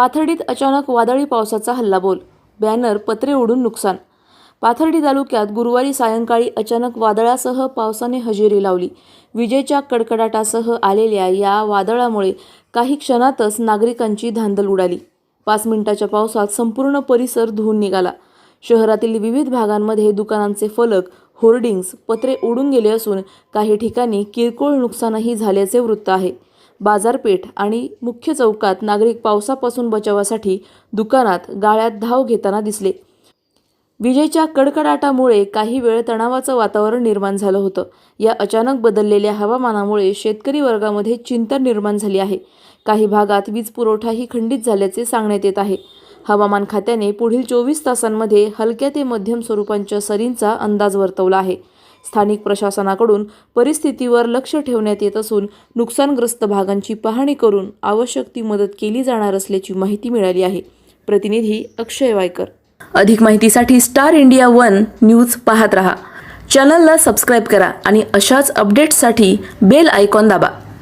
पाथर्डीत अचानक वादळी पावसाचा हल्लाबोल. बॅनर पत्रे उडून नुकसान. पाथर्डी तालुक्यात गुरुवारी सायंकाळी अचानक वादळासह पावसाने हजेरी लावली. विजेच्या कडकडाटासह आलेल्या या वादळामुळे काही क्षणातच नागरिकांची धांदल उडाली. पाच मिनिटाच्या पावसात संपूर्ण परिसर धुवून निघाला. शहरातील विविध भागांमध्ये दुकानांचे फलक होर्डिंग्ज पत्रे उडून गेले असून काही ठिकाणी किरकोळ नुकसानही झाल्याचे वृत्त आहे. बाजारपेठ आणि मुख्य चौकात नागरिक पावसापासून बचावासाठी दुकानात गाळ्यात धाव घेताना दिसले. विजेच्या कडकडाटामुळे काही वेळ तणावाचं वातावरण निर्माण झालं होतं. या अचानक बदललेल्या हवामानामुळे शेतकरी वर्गामध्ये चिंता निर्माण झाली आहे. काही भागात वीज पुरवठाही खंडित झाल्याचे सांगण्यात येत आहे. हवामान खात्याने पुढील चोवीस तासांमध्ये हलक्या ते मध्यम स्वरूपांच्या सरींचा अंदाज वर्तवला आहे. स्थानिक प्रशासनाकडून परिस्थितीवर लक्ष ठेवण्यात येत असून नुकसानग्रस्त भागांची पाहणी करून आवश्यक ती मदत केली जाणार असल्याची माहिती मिळाली आहे. प्रतिनिधी अक्षय वायकर. अधिक माहितीसाठी स्टार इंडिया वन न्यूज पाहत रहा. चॅनलला सबस्क्राईब करा आणि अशाच अपडेट्ससाठी बेल आयकॉन दाबा.